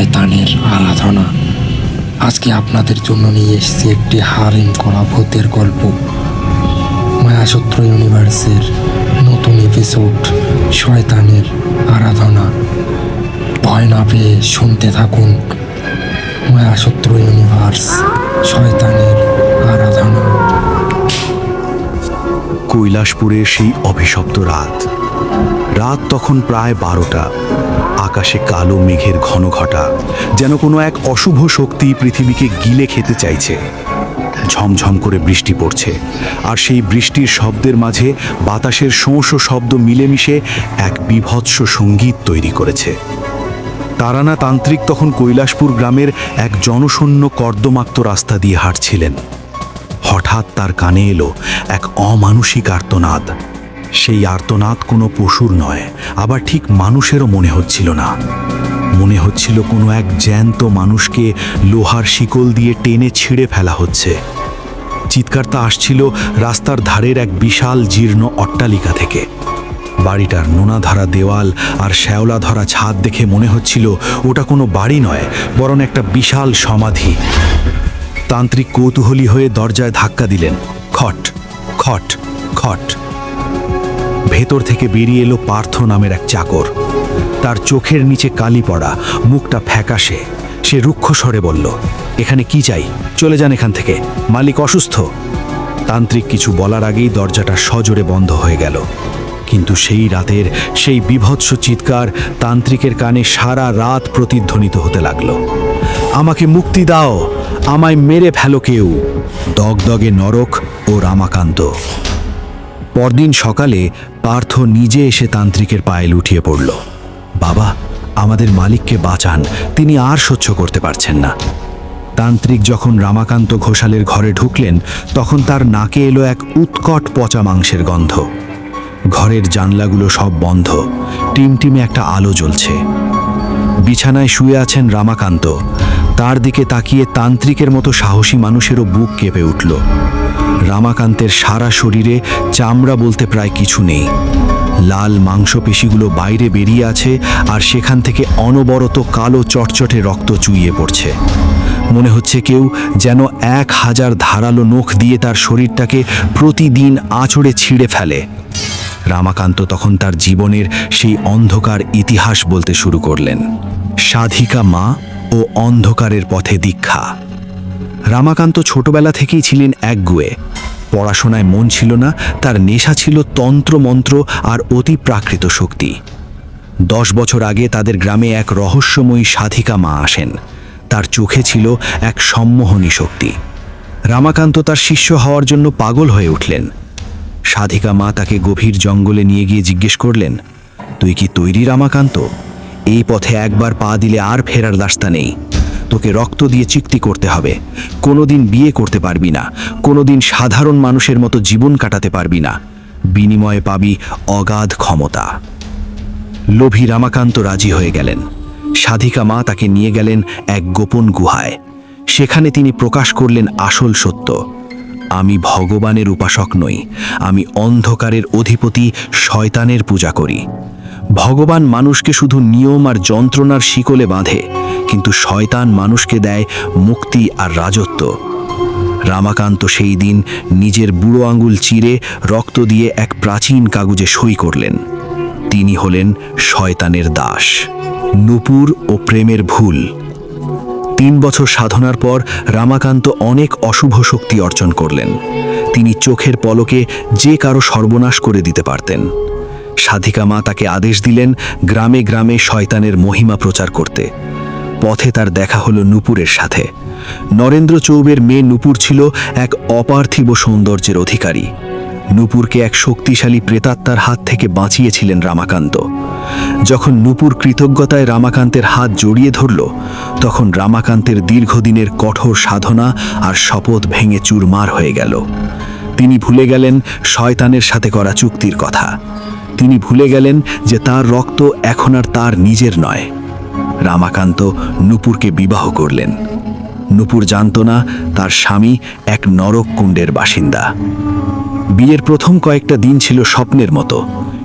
শয়তানের আরাধনা। আজকে আপনাদের জন্য নিয়ে এসেছি একটি হারিম করা ভূতের গল্প। মায়াসূত্র ইউনিভার্সের নতুন এপিসোড শয়তানের আরাধনা। ভয় না পেয়ে শুনতে থাকুন মায়াসূত্র ইউনিভার্স শয়তানের আরাধনা। কৈলাসপুরের সেই অভিশপ্ত রাত। রাত তখন প্রায় বারোটা। আকাশে কালো মেঘের ঘন ঘটা, যেন কোনো এক অশুভ শক্তি পৃথিবীকে গিলে খেতে চাইছে। ঝমঝম করে বৃষ্টি পড়ছে, আর সেই বৃষ্টির শব্দের মাঝে বাতাসের শোঁস শব্দ মিলেমিশে এক বিভৎস সংগীত তৈরি করেছে। তারানা তান্ত্রিক তখন কৈলাসপুর গ্রামের এক জনশূন্য কর্দমাক্ত রাস্তা দিয়ে হাঁটছিলেন। হঠাৎ তার কানে এলো এক অমানুষিক আর্তনাদ। সেই আর্তনাদ কোনো পশুর নয়, আবার ঠিক মানুষেরও মনে হচ্ছিল না। মনে হচ্ছিল কোনো এক জ্যান্ত মানুষকে লোহার শিকল দিয়ে টেনে ছিঁড়ে ফেলা হচ্ছে। চিৎকারটা আসছিল রাস্তার ধারের এক বিশাল জীর্ণ অট্টালিকা থেকে। বাড়িটার নোনাধারা দেওয়াল আর শ্যাওলা ধরা ছাদ দেখে মনে হচ্ছিল ওটা কোনো বাড়ি নয়, বরং একটা বিশাল সমাধি। তান্ত্রিক কৌতূহলী হয়ে দরজায় ধাক্কা দিলেন। খট খট খট। ভেতর থেকে বেরিয়ে এলো পার্থ নামের এক চাকর। তার চোখের নিচে কালি পড়া, মুখটা ফ্যাকাশে। সে রুক্ষ স্বরে বলল, এখানে কি চাই? চলে যান এখান থেকে। মালিক অসুস্থ? তান্ত্রিক কিছু বলার আগেই দরজাটা সজোরে বন্ধ হয়ে গেল। কিন্তু সেই রাতের সেই বিভৎস চিৎকার তান্ত্রিকের কানে সারা রাত প্রতিধ্বনিত হতে লাগল। আমাকে মুক্তি দাও! আমায় মেরে ফেলো কেউ! দগদগে নরক ও রামাকান্ত। পরদিন সকালে পার্থ নিজে এসে তান্ত্রিকের পায়ে লুটিয়ে পড়ল। বাবা, আমাদের মালিককে বাঁচান, তিনি আর সহ্য করতে পারছেন না। তান্ত্রিক যখন রামাকান্ত ঘোষালের ঘরে ঢুকলেন, তখন তার নাকে এলো এক উৎকট পচা মাংসের গন্ধ। ঘরের জানলাগুলো সব বন্ধ, টিমটিমে একটা আলো জ্বলছে। বিছানায় শুয়ে আছেন রামাকান্ত, তার দিকে তাকিয়ে তান্ত্রিকের মতো সাহসী মানুষেরও বুক কেঁপে উঠল। রামাকান্তের সারা শরীরে চামড়া বলতে প্রায় কিছু নেই। লাল মাংসপেশিগুলো বাইরে বেরিয়ে আছে আর সেখান থেকে অনবরত কালো চটচটে রক্ত চুইয়ে পড়ছে। মনে হচ্ছে কেউ যেন এক হাজার ধারালো নখ দিয়ে তার শরীরটাকে প্রতিদিন আঁচড়ে ছিঁড়ে ফেলে। রামাকান্ত তখন তার জীবনের সেই অন্ধকার ইতিহাস বলতে শুরু করলেন। সাধিকা মা ও অন্ধকারের পথে দীক্ষা। রামাকান্ত ছোটবেলা থেকেই ছিলেন একগুয়ে। পড়াশোনায় মন ছিল না, তার নেশা ছিল তন্ত্রমন্ত্র আর অতি প্রাকৃত শক্তি। দশ বছর আগে তাদের গ্রামে এক রহস্যময়ী সাধিকা মা আসেন। তার চোখে ছিল এক সম্মোহনী শক্তি। রামাকান্ত তার শিষ্য হওয়ার জন্য পাগল হয়ে উঠলেন। সাধিকা মা তাকে গভীর জঙ্গলে নিয়ে গিয়ে জিজ্ঞেস করলেন, তুই কি তৈরি রামাকান্ত? এই পথে একবার পা দিলে আর ফেরার রাস্তা নেই। তোকে রক্ত দিয়ে চিক্তি করতে হবে। কোনোদিন বিয়ে করতে পারবি না। কোনোদিন সাধারণ মানুষের মতো জীবন কাটাতে পারবি না। বিনিময়ে পাবি অগাধ ক্ষমতা। লোভী রামাকান্ত রাজি হয়ে গেলেন। সাধিকা মা তাকে নিয়ে গেলেন এক গোপন গুহায়। সেখানে তিনি প্রকাশ করলেন আসল সত্য। আমি ভগবানের উপাসক নই, আমি অন্ধকারের অধিপতি শয়তানের পূজা করি। ভগবান মানুষকে শুধু নিয়ম আর যন্ত্রণার শিকলে বাঁধে, কিন্তু শয়তান মানুষকে দেয় মুক্তি আর রাজত্ব। রামাকান্ত সেই দিন নিজের বুড়ো আঙুল চিরে রক্ত দিয়ে এক প্রাচীন কাগজে সই করলেন। তিনি হলেন শয়তানের দাস। নূপুর ও প্রেমের ভুল। তিন বছর সাধনার পর রামাকান্ত অনেক অশুভ শক্তি অর্জন করলেন। তিনি চোখের পলকে যে কারও সর্বনাশ করে দিতে পারতেন। সাধিকা মা তাকে আদেশ দিলেন, গ্রামে গ্রামে শয়তানের মহিমা প্রচার করতে। পথে তার দেখা হলো নূপুরের সাথে। নরেন্দ্র চৌবের মেয়ে নূপুর ছিল এক অপার্থিব সৌন্দর্যের অধিকারী। নূপুরকে এক শক্তিশালী প্রেতাত্মার হাত থেকে বাঁচিয়েছিলেন রামাকান্ত। যখন নূপুর কৃতজ্ঞতায় রামাকান্তের হাত জড়িয়ে ধরল, তখন রামাকান্তের দীর্ঘদিনের কঠোর সাধনা আর শপথ ভেঙে চুরমার হয়ে গেল। তিনি ভুলে গেলেন শয়তানের সাথে করা চুক্তির কথা। তিনি ভুলে গেলেন যে তার রক্ত এখন আর তার নিজের নয়। রামাকান্ত নূপুরকে বিবাহ করলেন। নূপুর জানত না তার স্বামী এক নরক কুণ্ডের বাসিন্দা। বিয়ের প্রথম কয়েকটা দিন ছিল স্বপ্নের মতো,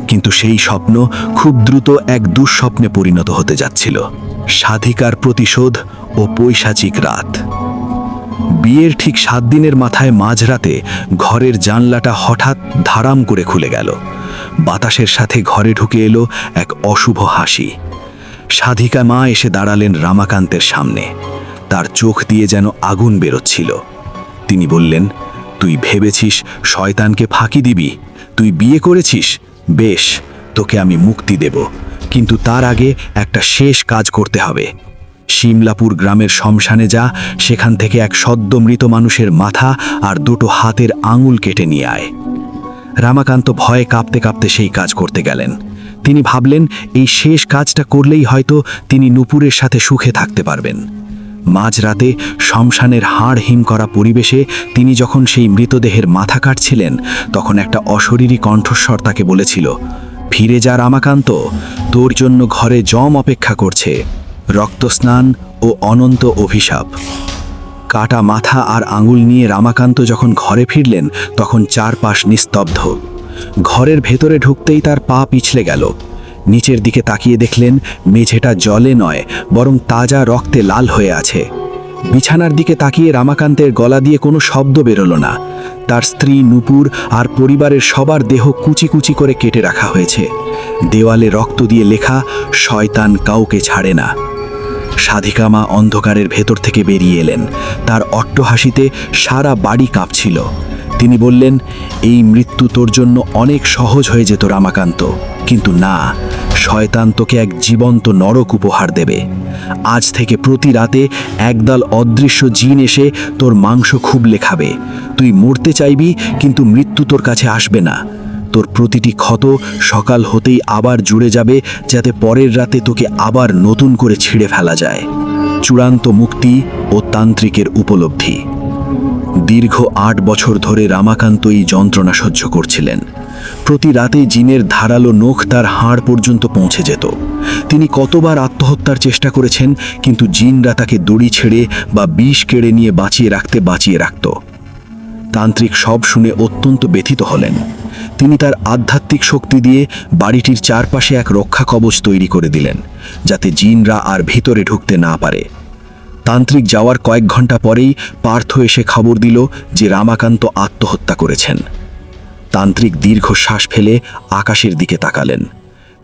কিন্তু সেই স্বপ্ন খুব দ্রুত এক দুঃস্বপ্নে পরিণত হতে যাচ্ছিল। সাধিকার প্রতিশোধ ও পৈশাচিক রাত। বিয়ের ঠিক সাত দিনের মাথায় মাঝরাতে ঘরের জানলাটা হঠাৎ ধারাম করে খুলে গেল। বাতাসের সাথে ঘরে ঢুকে এলো এক অশুভ হাসি। সাধিকা মা এসে দাঁড়ালেন রামাকান্তের সামনে। তার চোখ দিয়ে যেন আগুন বেরোচ্ছিল। তিনি বললেন, তুই ভেবেছিস শয়তানকে ফাঁকি দিবি? তুই বিয়ে করেছিস? বেশ, তোকে আমি মুক্তি দেব। কিন্তু তার আগে একটা শেষ কাজ করতে হবে। শিমলাপুর গ্রামের শ্মশানে যা, সেখান থেকে এক সদ্য মৃত মানুষের মাথা আর দুটো হাতের আঙুল কেটে নিয়ে আয়। রামাকান্ত ভয়ে কাঁপতে কাঁপতে সেই কাজ করতে গেলেন। তিনি ভাবলেন, এই শেষ কাজটা করলেই হয়তো তিনি নুপুরের সাথে সুখে থাকতে পারবেন। মাঝরাতে শ্মশানের হাড় হিম করা পরিবেশে তিনি যখন সেই মৃতদেহের মাথা কাটছিলেন, তখন একটা অশরীরী কণ্ঠস্বর তাকে বলেছিল, ফিরে যা রামাকান্ত, তোর জন্য ঘরে জম অপেক্ষা করছে, রক্তস্নান ও অনন্ত অভিশাপ। কাটা মাথা আর আঙুল নিয়ে রামাকান্ত যখন ঘরে ফিরলেন, তখন চারপাশ নিস্তব্ধ। ঘরের ভেতরে ঢুকতেই তার পা পিছলে গেল। নিচের দিকে তাকিয়ে দেখলেন, মেঝেটা জলে নয়, বরং তাজা রক্তে লাল হয়ে আছে। বিছানার দিকে তাকিয়ে রামাকান্তের গলা দিয়ে কোনো শব্দ বেরোলো না। তার স্ত্রী নূপুর আর পরিবারের সবার দেহ কুচি কুচি করে কেটে রাখা হয়েছে। দেওয়ালে রক্ত দিয়ে লেখা, শয়তান কাউকে ছাড়ে না। সাধিকা মা অন্ধকারের ভেতর থেকে বেরিয়ে এলেন। তার অট্টহাসিতে সারা বাড়ি কাঁপছিল। তিনি বললেন, এই মৃত্যু তোর জন্য অনেক সহজ হয়ে যেত, রামাকান্ত। কিন্তু না, শয়তান তোকে এক জীবন্ত নরক উপহার দেবে। আজ থেকে প্রতি রাতে একদল অদৃশ্য জিন এসে তোর মাংস খুবলে খাবে তুই মরতে চাইবি, কিন্তু মৃত্যু তোর কাছে আসবে না। তোর প্রতিটি ক্ষত সকাল হতেই আবার জুড়ে যাবে, যাতে পরের রাতে তোকে আবার নতুন করে ছিঁড়ে ফেলা যায়। চূড়ান্ত মুক্তি ও তান্ত্রিকের উপলব্ধি। দীর্ঘ আট বছর ধরে রামাকান্ত এই যন্ত্রণা সহ্য করছিলেন। প্রতি রাতে জিনের ধারালো নখ তার হাড় পর্যন্ত পৌঁছে যেত। তিনি কতবার আত্মহত্যার চেষ্টা করেছেন, কিন্তু জিনরা তাকে দড়ি ছেড়ে বা বিষ কেড়ে নিয়ে বাঁচিয়ে রাখতে বাঁচিয়ে রাখত। তান্ত্রিক সব শুনে অত্যন্ত ব্যথিত হলেন। তিনি তার আধ্যাত্মিক শক্তি দিয়ে বাড়িটির চারপাশে এক রক্ষা কবচ তৈরি করে দিলেন, যাতে জিনরা আর ভিতরে ঢুকতে না পারে। তান্ত্রিক যাওয়ার কয়েক ঘণ্টা পরেই পার্থ এসে খবর দিল যে রামাকান্ত আত্মহত্যা করেছেন। তান্ত্রিক দীর্ঘশ্বাস ফেলে আকাশের দিকে তাকালেন।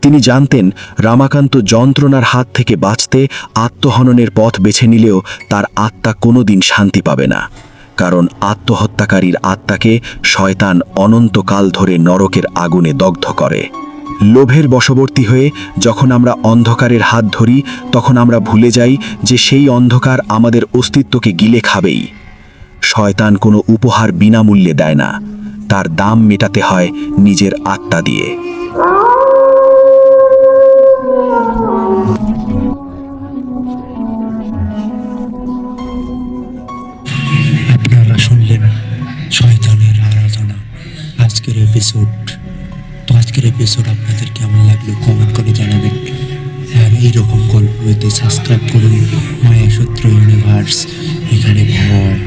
তিনি জানতেন রামাকান্ত যন্ত্রণার হাত থেকে বাঁচতে আত্মহননের পথ বেছে নিলেও তার আত্মা কোনোদিন শান্তি পাবে না। কারণ আত্মহত্যাকারীর আত্মাকে শয়তান অনন্তকাল ধরে নরকের আগুনে দগ্ধ করে। লোভের বশবর্তী হয়ে যখন আমরা অন্ধকারের হাত ধরি, তখন আমরা ভুলে যাই যে সেই অন্ধকার আমাদের অস্তিত্বকে গিলে খাবেই। শয়তান কোনো উপহার বিনামূল্যে দেয় না। তার দাম মেটাতে হয় নিজের আত্মা দিয়ে। এপিসোড তো আজকের এপিসোড আপনাদের কেমন লাগল কমেন্ট করে জানাবেন। আর এইরকম গল্প পেতে সাবস্ক্রাইব করুন, মায়া সূত্র ইউনিভার্স এখানে ভয়